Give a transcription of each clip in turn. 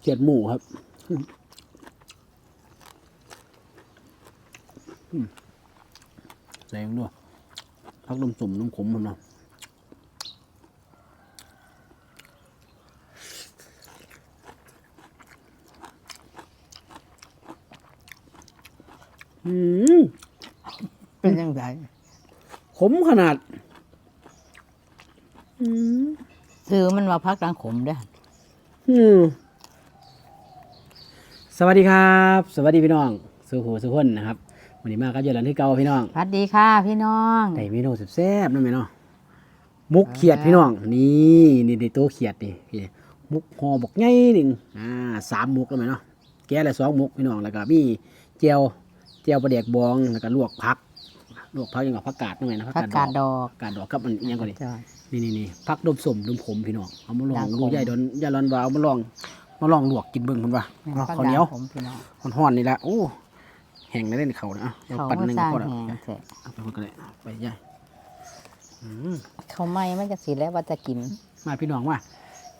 เขียดหมูครับอืมใส่ลงด้วยพักนมสุ่มนมขมมันเนาะอืมเป็นยังไงขมขนาด อืม ซื้อมันมาพักดังขมได้ออืมสวัสดีครับ สวัสดีพี่น้องสุขูสุขคนนะครับวันนี้มากับเยอะลันที่เก่าพี่น้องสวัสดีค่ะ พี่น้องแต่เมนูแซ่บๆนั่นไหมเนาะมุกเขียดพี่น้อง นี่นี่ในตัวเขียดนี่พี่มุกห่อบอกไงหนึ่งอ่าสามมุกแล้วไหมเนาะแกะละสองมุกพี่น้องแล้วก็มีเจียวเจียวปลาแดกบองแล้วก็ลวกผัก ลวกผักอยังกับผักกาดนั่นไหมนะผักกาดดอกผักกาดดอกกับมันอิหยังก่อนดิจ้ะนี่นี่นี่พักดมสมดมผมพี่น้องเอามาลองด่างขมดูใหญ่ดนยาลอนวาเอามาลองมาลองลวกกินเบิ่งคุณว่าแม่นเอาผักข้าวเหนียวด่างขมพี่น้องห่อนๆนี่แหละโอ้แห้งได้เล่นเขานะเอาเขาปั่นหมานึ่งสร้างก็พอแล้วแหงเสร็จเอาไปคนกันเลยไปใหญ่อืมเขาไม่มันจะสีแล้วว่าจะกินมาพี่น้องว่า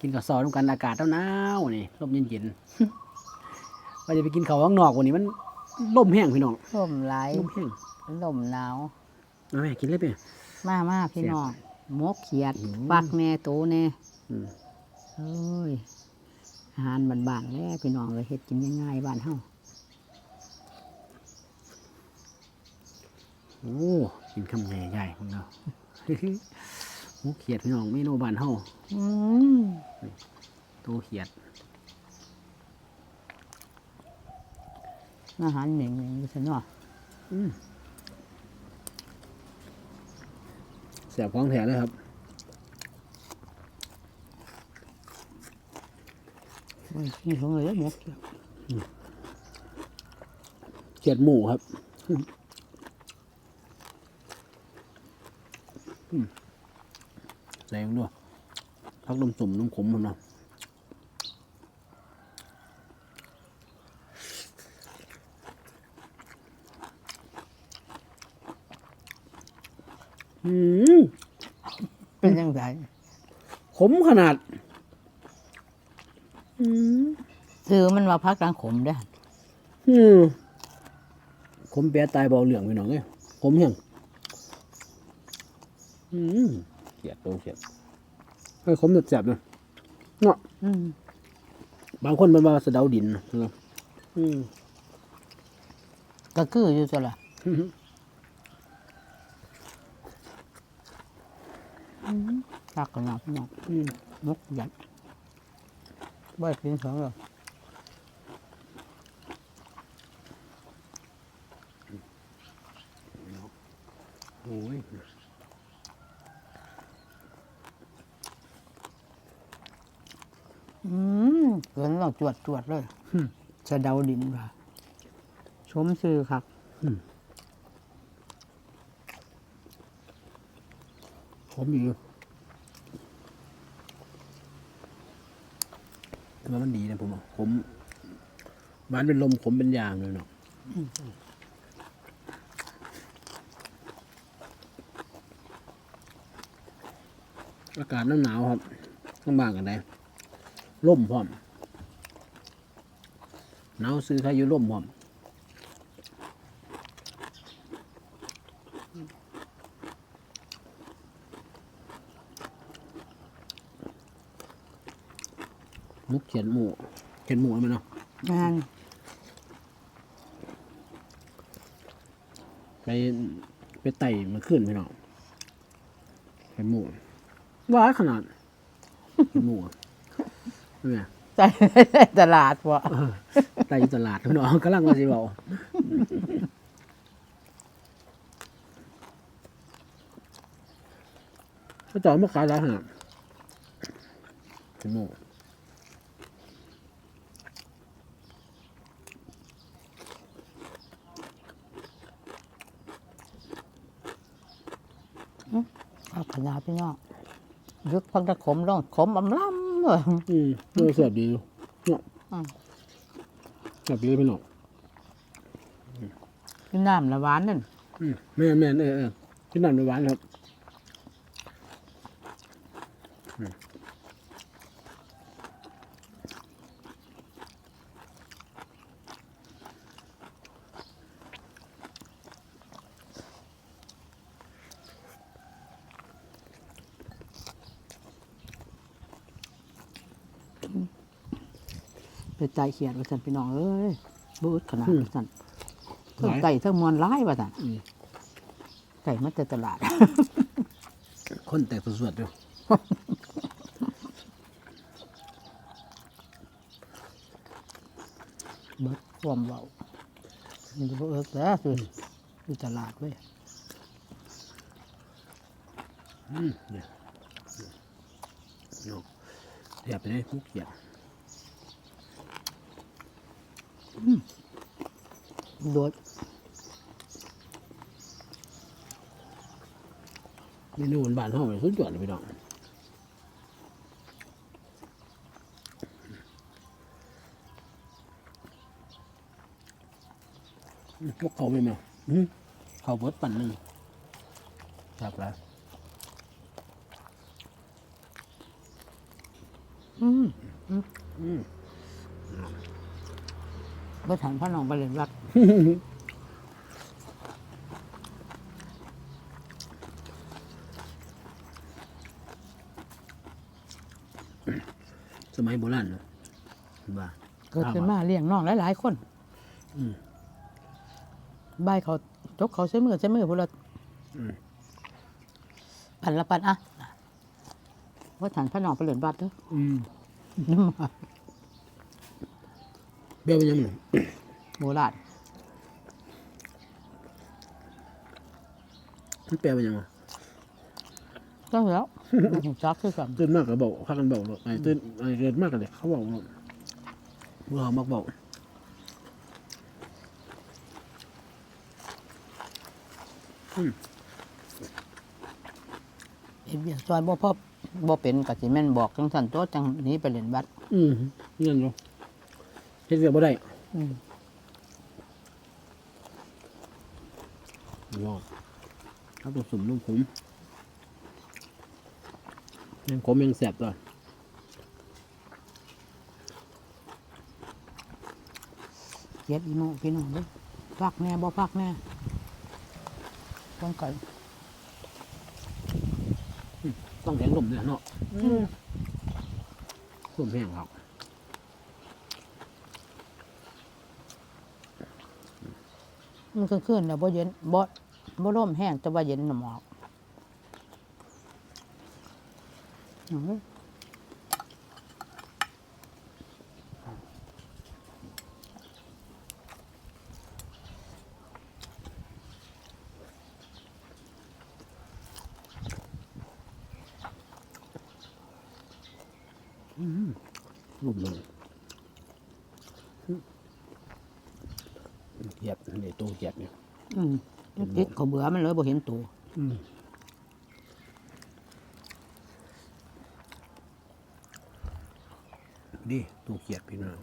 กินกับซอยร่วมกันอากาศหนาวๆนี่ลมเย็นๆว่าจะไปกินข้าวข้างนอกวันนี้มันลมแห้งพี่น้องลมไหลายลมแห้ง ลมหนาวเอาแม่กินเลยเปล่มามาพี่น้องหมกเขียดอืมฟักแน่โตแน่อืมเอ้ยอาหารบ้านๆแล้วพี่น้องเลยเฮ็ดกินง่ายๆบ้านเฮาโอ้กินคำใหญ่ๆของเรา หมูเขียดพี่น้องเมนูบ้านเฮาอืมตัวเขียดอาหารเหม่งๆอยู่ซะเนาะอืม เสียบของแถเลยครับโอ้ยนี่ของเลยหมกเขียดเขียดหมูครับอืมอืมใส่ลงด้วยพักนมสุ่มนมขมมันเนาะอืม เป็นยังไงขมขนาดอืมซื้อมันมาพักดังขมได้ออืมขมแปรตายเบาเหลืองไปหน่อยเลยขมยังอืมเขียดโตเขียดเฮ้ยขมแสบๆนะเนาะอืมบางคนมันว่าสะเดาดินนะเนาะอืมก็คืออยู่ตัวละ รักกันนะพี่น้องอืมมกยัดบ่อยกินสองหรอกโอ้ยอืมเกินต้องจวดจวดๆเลยสะเดาดินว่ะชมซื้อครับขมอยู่แต่ ว่ามันดีนะผมว่าขมหวานเป็นลมขมเป็นยางเลยเนาะอากาศหนาวครับข้างบ้านกันได้ร่มพร้อมหนาวซื้อใครอยู่ร่มพร้อม ขียนหมูเขียนหมูให้มันเนาะงานไปไปไต่มันขึ้นไปเนาะเขียนหมูว้ายขนาดเขียนหมูอะเนี่ยใจตลาดวะไต่อยู่ตลาดพี่น้องกำลังมาสิบอกก็จอดมาขายร้านขนาดเขียนหมู เอาขนาดพี่น้องยึกพักตะขมร้องขมอำล้ำเลยอืมเออเสียบดีอยู่เนาะอืมเสียบดีเลยพี่น้องกินน้ำละหวานนั่นอืมแม่นแม่นเออเออที่นั่นไม่หวานครับ ไปใจเขียดว่าสันพี่น้องเอ้ยบูดขนาดอืมว่าสันเทั้งไก่เทั้งมวลร้ายว่าสันอืมไก่มาแต่ตลาด คนแตกสวดๆอยู่เบิดความเบามันจะบ่เอิกแล้วคืออยู่ตลาดเว้ยอืมเนี่ยเนาะเดี๋ยวไปได้มุกเขียด โดดเมนูบ้านๆเฮาเนี่ยสุดยอดเลยพี่น้องอืมพวกเขาไม่มาอืมเขาเบิดปั่นหนึ่งครับแล้วอืม อืมเบิดหันพ่อน้องไปเล่นวัดสมัยโบราณเนาะว่าเกิดขึ้นมาเลี้ยงน้องหลาย ๆ คนอืมใบายเขาจกเขาใช้มือใช้มือพวกเราอืมปันละปันอะว่าฐานพระนองไปเหรียญวัดเด้ออืม น้ำมา เบี้ยเป็นยังไงโบราณมันแปลเป็นยังไงก็แล้วผมจักคือกันตื่นมากก็บอกพากันบอกเลยไอ้ตื่นไอ้เกิดมากกันเลยเขาบอกว่าเรามักบอกเอ็ดเบียร์ซอยบ่พอบ่เป็นกะสิแม่นบอกจังสันโตจังหนี้ไปเหรียญวัดอืมเงินบ่ เฮ็ดเวียกบ่ได้อืม ว้าวครับผสมนุ่มผมยังขมยังแสบตัวเย็ดอีโมพี่น้องเด้อพักแน่บ่พักแน่ต้องไก่ต้องแข็งลมเนี่ยเนาะลมแห้งครับ มันก็ขึ้นแล้วบ่เย็นบ่บ่ร่มแห้งแต่ว่าเย็นหนมอกอืมลมเลยเขียดนี่ ตัวเขียดเนี่ยอืมติดเขาเบื่อมันเลยบ่เห็นตัวอืมดีตัวเขียดพี่น้อง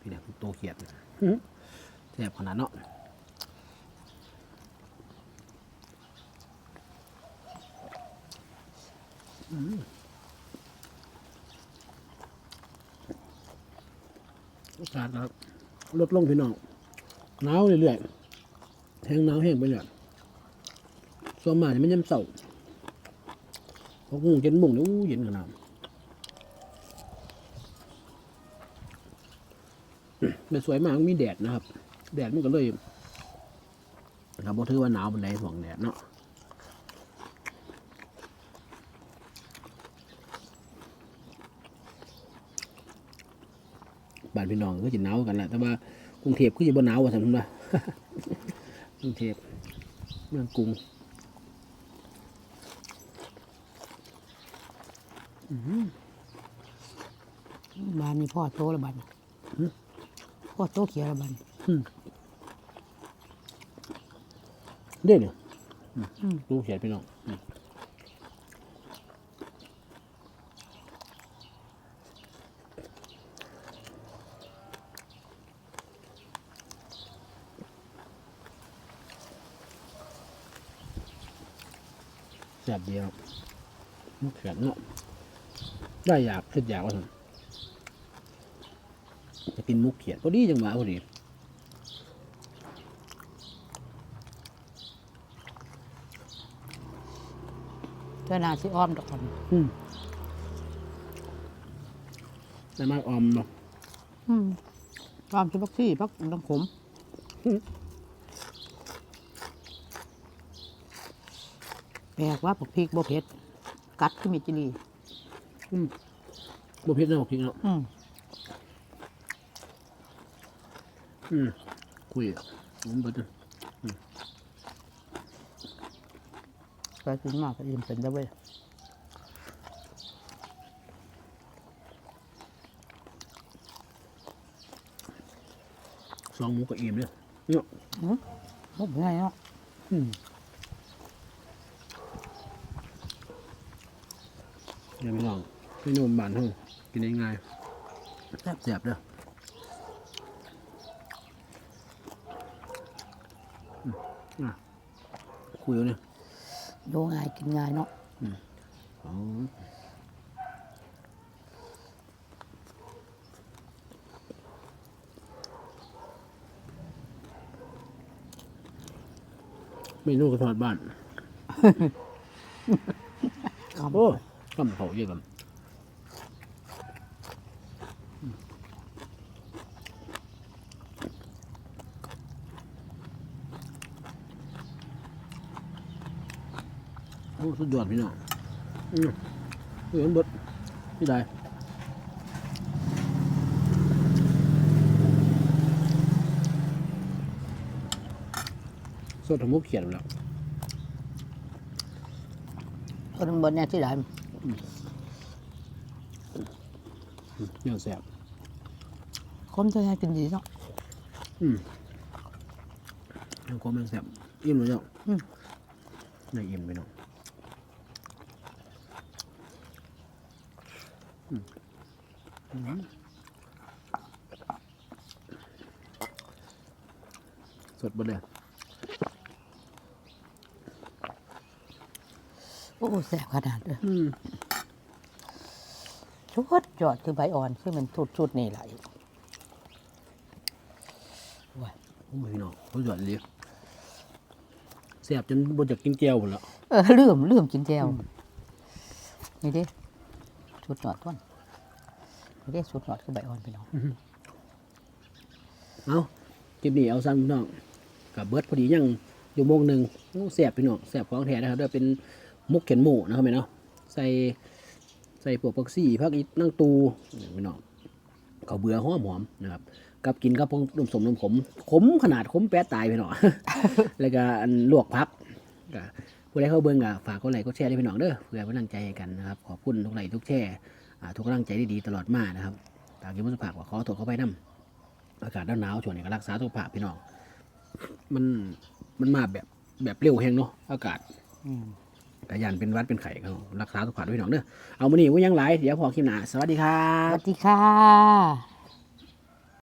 พี่เนี่ยตัวเขียดแสบขนาดเนาะอืมอากาศนะครับลดลงพี่น้อง หนาวเรื่อยๆแห้งหนาวแห้งไปเรื่อยส่วนมากจะไม่ยำเสาพวกงูเย็นมุ่งเนี่ยอู้เย็นขนาดมันสวยมากมีแดดนะครับ แดดมันก็เลยครับบ่ถือว่าหนาวบันไดห่วงแดดเนาะบ้านพี่น้องก็จะหนาวกันแหละแต่ว่า กรุงเทพก็จะบ่หนาวว่าสำหรับกรุงเทพเมืองกรุงบ้านนี้พ่อโตแล้วบัดนี้พ่อโตเขียวแล้วบัดนี้เด้เนี่ยอืมดูเขียนพี่น้อง แสบเดียวมุกเขียนเนาะได้อยากคิดอยากว่าซั่นจะกินมุกเขียนพอดีจังหวะพอดีเจ้านาสิอ้อมดอกกันอืมได้มากออมเนาะอืมตามที่พักซี่พักต้องขม แปลกว่าผักพริกบ่เผ็ดกัดขึ้นมีจิลีบ่เผ็ดนะบ่พริกเนาะอืมอืมคุยอะผมเบิดเลยไปกินมากก็อิ่มเป็นได้เว้ยสองหมูก็อิ่มเลยเนาะบ่ง่ายเนาะอืม เดี๋ยวพี่น้องพี่นุ่มบ้านเฮากินได้ง่ายแซ่บๆเด้ออืมอะคุยเอาเนี่ยโยง่ายกินง่ายเนาะอ๋อเมนูกระทอดบ้านคำโอ้ ทำเขาเยอะกันโอ้สุดยอดพี่น้องอืมเหมือนบดพี่ได้สดทั้งมุกเขียนแล้วคนบนเนี่ยที่ไหน เนี่ยแสบคมจะให้กินดีเนาะอืมยังก็มันแสบอิ่มเลยเนาะอืมในอิ่มไปเนาะอืมอืมสดบดเลย อ้แสบขนาดเลยอืมชุดจอดคือใบอ่อนคือมันชุดชุดนี่ไหลายว้ายโอ้ยพี่น้องเขาหยอดเลยแสบจนบดจากกินแก้วหมดแล้วเออลืมลืมกินแจวนี่เด้ชุดจอดต้นนี่เด้ชุดจอดคือใบอ่อนพี่น้องเอาคลิปนี้เอาซ้ำพี่น้องกับเบิร์ดพอดียังอยู่โมงหนึ่งโอ้แสบพี่น้องแสบของแท้นะครับด้วยเป็น มุกเข็นหมูนะครับแม่เนาะใส่ใส่พวกผักซี่ผักอีนั่งตูพี่น้องเขาวเบื่อหอมหอมนะครับกับกินกับพวกนมสมนมขมขมขนาดขมแปะตายพี่น้องแล้วก็อันลวกพักก็ผู้ใดเข้าเบิ่งก็ฝากกดไลค์กดแชร์ด้วยพี่น้องเด้อเพื่อเป็นกำลังใจกันนะครับขอบคุณทุกไลค์ทุกแชร์อ่ทุกกำลังใจดีๆตลอดมานะครับตามที่มุสภาพก็ขอโทษเข้าไปนํอากาศหนาวๆช่วงนี้ก็รักษาสุขภาพพี่น้องมันมันมาแบบแบบเร็วแห้งเนาะอากาศ อืมแต่ยันเป็นวัดเป็นไข่เขารักษาสุขภาพด้วยพี่น้องเด้อเอามานี่ว่ายังหลเดี๋ยวพอคลิปหน้าสวัสดีครัสวัสดีค่ะ